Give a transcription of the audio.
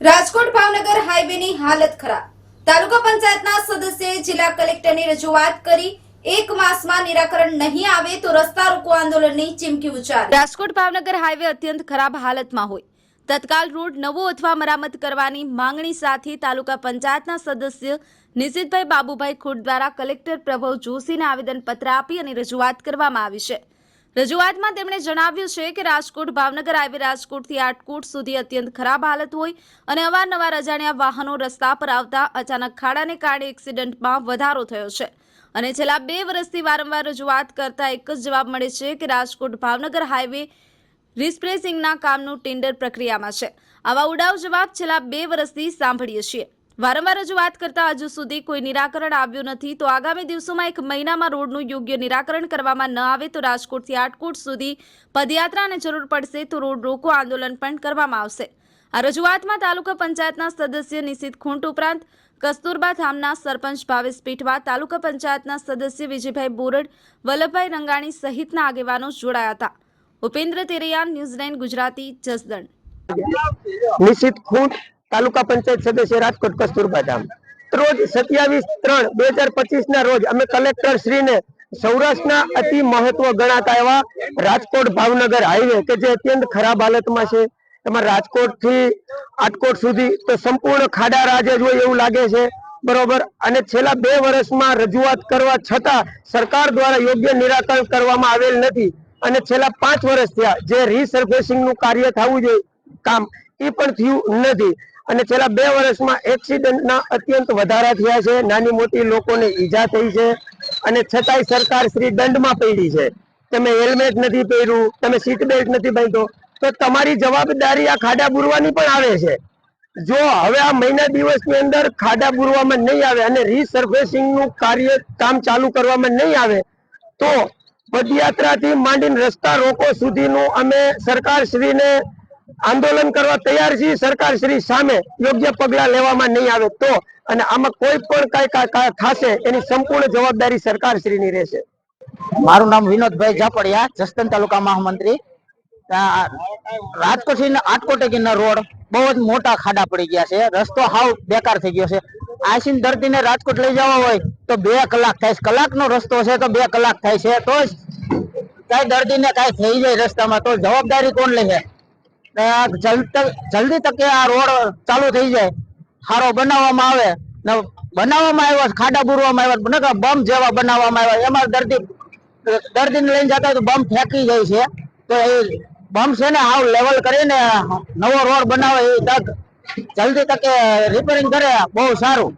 રાજકોટ ભાવનગર હાઈવેની હાલત ખરાબ. તાલુકા પંચાયતના સદસ્યએ જિલ્લા કલેક્ટરની રજૂઆત કરી એક માસમાં નિરાકરણ નહીં આવે તો રસ્તા રોકો આંદોલનની ચીમકી ઉચ્ચારી. રાજકોટ ભાવનગર હાઈવે અત્યંત ખરાબ હાલતમાં હોય. તત્કાલ રોડ નવો અથવા મરામત કરવાની માંગણી સાથે તાલુકા પંચાયતના સદસ્ય નિશિતભાઈ બાબુભાઈ ખુટ દ્વારા કલેક્ટર પ્રભવ જોશીને આવેદનપત્ર આપી અને રજૂઆત કરવામાં આવી છે. રજૂઆતમાં તેમણે જણાવ્યું છે કે રાજકોટ ભાવનગર હાઈવે રાજકોટથી આટકોટ સુધી અત્યંત ખરાબ હાલત હોય અને અવારનવાર અજાણ્યા વાહનો રસ્તા પર આવતા અચાનક ખાડાને કારણે એક્સિડન્ટમાં વધારો થયો છે. અને છેલ્લા બે વર્ષથી વારંવાર રજૂઆત કરતા એક જ જવાબ મળે છે કે રાજકોટ ભાવનગર હાઈવે રિસ્પ્રેસિંગના કામનું ટેન્ડર પ્રક્રિયામાં છે. આવા ઉડાવ જવાબ છેલ્લા બે વર્ષથી સાંભળીએ છીએ. વારંવાર રજૂઆત કરતા હજુ સુધી કોઈ નિરાકરણ આવ્યું નથી. તો આગામી દિવસોમાં એક મહિનામાં રોડનું યોગ્ય નિરાકરણ કરવામાં ન આવે તો રાજકોટથી આટકોટ સુધી પદયાત્રાને જરૂર પડશે તો રોડ રોકો આંદોલન પણ કરવામાં આવશે. આ રજૂઆતમાં તાલુકા પંચાયતના સદસ્ય નિશિત ખૂંટ ઉપરાંત કસ્તુરબા ધામના સરપંચ ભાવેશ પીઠવા, તાલુકા પંચાયતના સદસ્ય વિજયભાઈ બોરડ, વલ્લભભાઈ રંગાણી સહિતના આગેવાનો જોડાયા હતા. ઉપેન્દ્ર તેરિયાન ન્યૂઝલેન્ડ ગુજરાતી, જસદણ. નિશિત ખૂંટ તાલુકા પંચાયત સદસ્ય રાજકોટ કસ્તુરબા ધામ રોજ સત્યાવીસ ત્રણ બે ના રોજ અમે કલેક્ટર શ્રીને સૌરાષ્ટ્રના અતિ મહત્વ ગણાતા એવા રાજકોટ ભાવનગર હાઈવે કે જે અત્યંત ખરાબ હાલતમાં છે. એમાં રાજકોટથી આટકોટ સુધી તો સંપૂર્ણ ખાડા રાજે જ હોય એવું લાગે છે. બરોબર? અને છેલ્લા બે વર્ષમાં રજૂઆત કરવા છતાં સરકાર દ્વારા યોગ્ય નિરાકરણ કરવામાં આવેલ નથી. અને છેલ્લા પાંચ વર્ષ થયા, જે રીસર્ફેસિંગનું કાર્ય થવું જોઈએ. કામ એ પણ થયું નથી. અને છેલ્લા બે વર્ષમાં એક્સિડન્ટના અત્યંત વધારા થયા છે. નાની મોટી લોકોને ઈજા થઈ છે. અને છતાંય સરકાર શ્રી દંડમાં પડી છે. તમે હેલ્મેટ નથી પહેર્યું, તમે સીટ બેલ્ટ નથી બાંધ્યો, તો તમારી જવાબદારી આ ખાડા બુરવાની પણ આવે છે. જો હવે આ મહિના દિવસની અંદર ખાડા બુરવામાં નહીં આવે અને રીસર્ફેસિંગનું કાર્ય કામ ચાલુ કરવામાં નહીં આવે, તો પદયાત્રાથી માંડીને રસ્તા રોકો સુધીનું અમે સરકાર શ્રીને આંદોલન કરવા તૈયાર છીએ. સરકાર શ્રી સામે યોગ્ય પગલા લેવામાં નહીં આવે તો અને આમાં કોઈ પણ કઈ થશે એની સંપૂર્ણ જવાબદારી સરકાર શ્રીની રહેશે. મારું નામ વિનોદભાઈ ઝાપડિયા જસદન તાલુકા મહામંત્રી. રાજકોટથી રોડ, બહુ જ મોટા ખાડા પડી ગયા છે. રસ્તો હાવ બેકાર થઈ ગયો છે. આસીન દર્દીને રાજકોટ લઈ જવા હોય તો બે કલાક થાય છે. કલાકનો રસ્તો છે તો બે કલાક થાય છે. તો જ કઈ દર્દીને કઈ થઈ જાય રસ્તામાં તો જવાબદારી કોણ લે છે જલ્દ- તકે આ રોડ ચાલુ થઈ જાય. સારો બનાવવામાં આવે. ને બનાવવામાં આવ્યો ખાડા બુરવામાં આવ્યા નકર બમ જેવા બનાવવામાં આવ્યા એમાં દર્દી, દર્દીને લઈને જતા તો બમ ફેંકી જાય છે. તો એ બમ છે ને આવું લેવલ કરીને નવો રોડ બનાવે એ તક. જલ્દી તકે રિપેરિંગ કરે. બહુ સારું.